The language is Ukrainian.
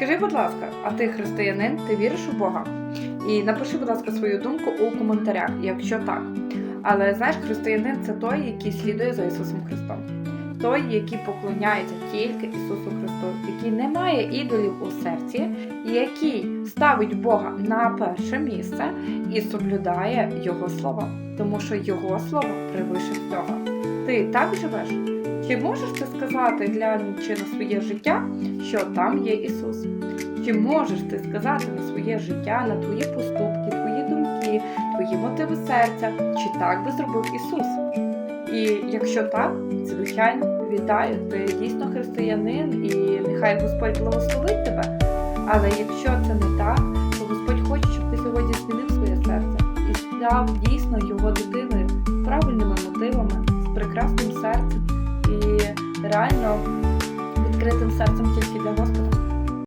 Скажи, будь ласка, а ти християнин, ти віриш у Бога? І напиши, будь ласка, свою думку у коментарях, якщо так. Але знаєш, християнин це той, який слідує за Ісусом Христом. Той, який поклоняється тільки Ісусу Христу, який не має ідолів у серці, який ставить Бога на перше місце і соблюдає Його слова, тому що Його слово превише всього. Ти так живеш? Чи можеш ти сказати, глянучи на своє життя, що там є Ісус? Чи можеш ти сказати на своє життя, на твої поступки, твої думки, твої мотиви серця, чи так би зробив Ісус? І якщо так, звичайно, вітаю, ти дійсно християнин, і нехай Господь благословить тебе. Але якщо це не так, то Господь хоче, щоб ти сьогодні змінив своє серце і став дійсно його дитиною з правильними мотивами, з прекрасним серцем реально відкритим серцем тільки для Господа.